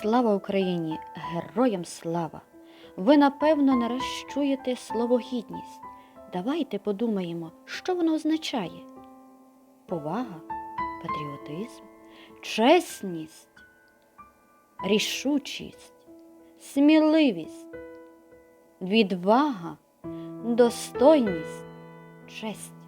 Слава Україні! Героям слава! Ви напевно раз чуєте слово гідність. Давайте подумаємо, що воно означає: повага, патріотизм, чесність, рішучість, сміливість, відвага, достойність, честь.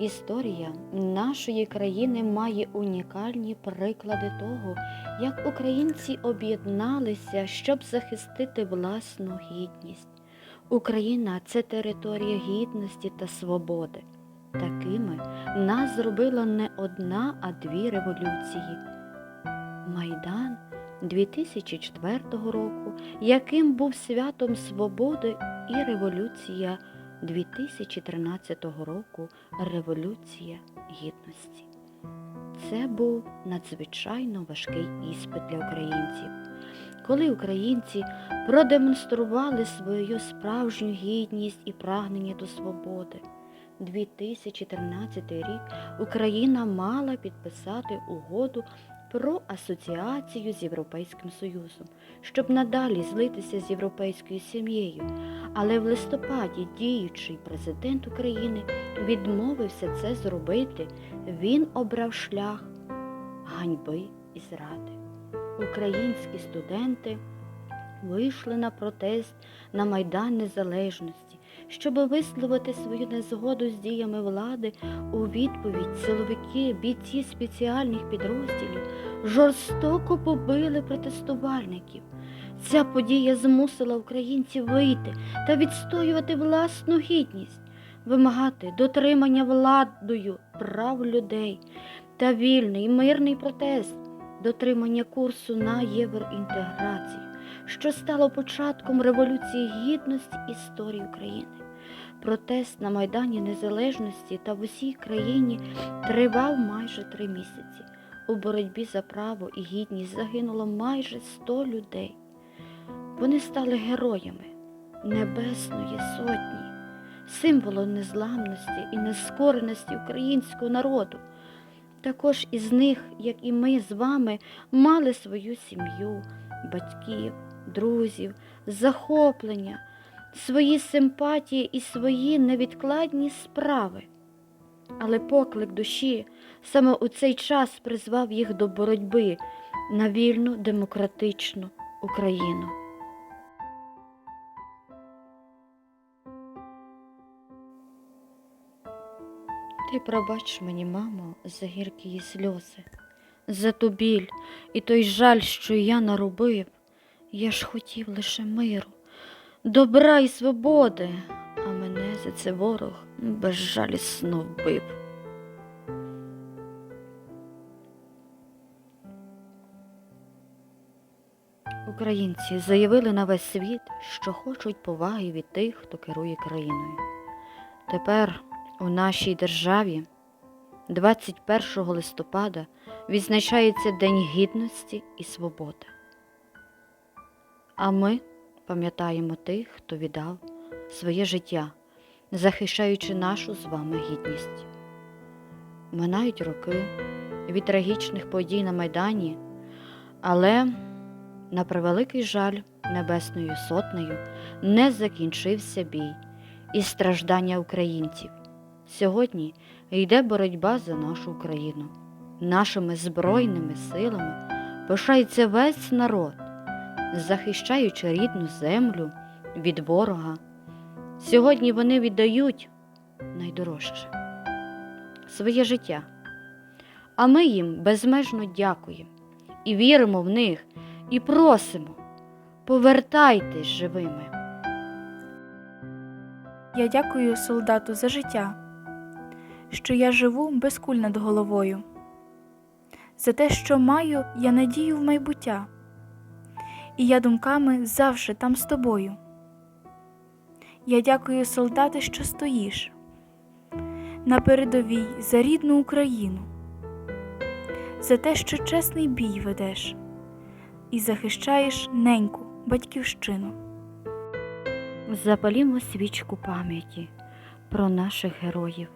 Історія нашої країни має унікальні приклади того, як українці об'єдналися, щоб захистити власну гідність. Україна це територія гідності та свободи. Такими нас зробила не одна, а дві революції. Майдан 2004 року, яким був святом свободи і революція 2013 року Революція Гідності. Це був надзвичайно важкий іспит для українців. Коли українці продемонстрували свою справжню гідність і прагнення до свободи. 2013 рік Україна мала підписати угоду про асоціацію з Європейським Союзом, щоб надалі злитися з європейською сім'єю. Але в листопаді діючий президент України відмовився це зробити. Він обрав шлях ганьби і зради. Українські студенти вийшли на протест на Майдан Незалежності, щоб висловити свою незгоду з діями влади у відповідь силовики, бійці спеціальних підрозділів жорстоко побили протестувальників. Ця подія змусила українців вийти та відстоювати власну гідність, вимагати дотримання владою прав людей та вільний мирний протест, дотримання курсу на євроінтеграцію, що стало початком Революції Гідності історії України. Протест на Майдані Незалежності та в усій країні тривав майже три місяці. У боротьбі за право і гідність загинуло майже 100 людей. Вони стали героями Небесної Сотні, символом незламності і нескореності українського народу. Також із них, як і ми з вами, мали свою сім'ю, батьків, друзів, захоплення, свої симпатії і свої невідкладні справи. Але поклик душі саме у цей час призвав їх до боротьби на вільну демократичну Україну. Ти пробач мені, мамо, за гіркі її сльози, за ту біль і той жаль, що я наробив. Я ж хотів лише миру, добра і свободи, а мене за це ворог безжалісно вбив. Українці заявили на весь світ, що хочуть поваги від тих, хто керує країною. Тепер у нашій державі 21 листопада відзначається День Гідності і Свободи. А ми пам'ятаємо тих, хто віддав своє життя, захищаючи нашу з вами гідність. Минають роки від трагічних подій на Майдані, але, на превеликий жаль, Небесною Сотнею не закінчився бій і страждання українців. Сьогодні йде боротьба за нашу Україну. Нашими збройними силами пишається весь народ, захищаючи рідну землю від ворога. Сьогодні вони віддають найдорожче своє життя. А ми їм безмежно дякуємо і віримо в них, і просимо повертайтесь живими. Я дякую солдату за життя, що я живу без куль над головою, за те, що маю я надію в майбуття, і я думками завжди там з тобою. Я дякую солдати, що стоїш на передовій за рідну Україну, за те, що чесний бій ведеш і захищаєш неньку батьківщину. Запалімо свічку пам'яті про наших героїв,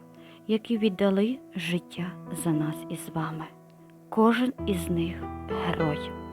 які віддали життя за нас із вами. кожен із них герой.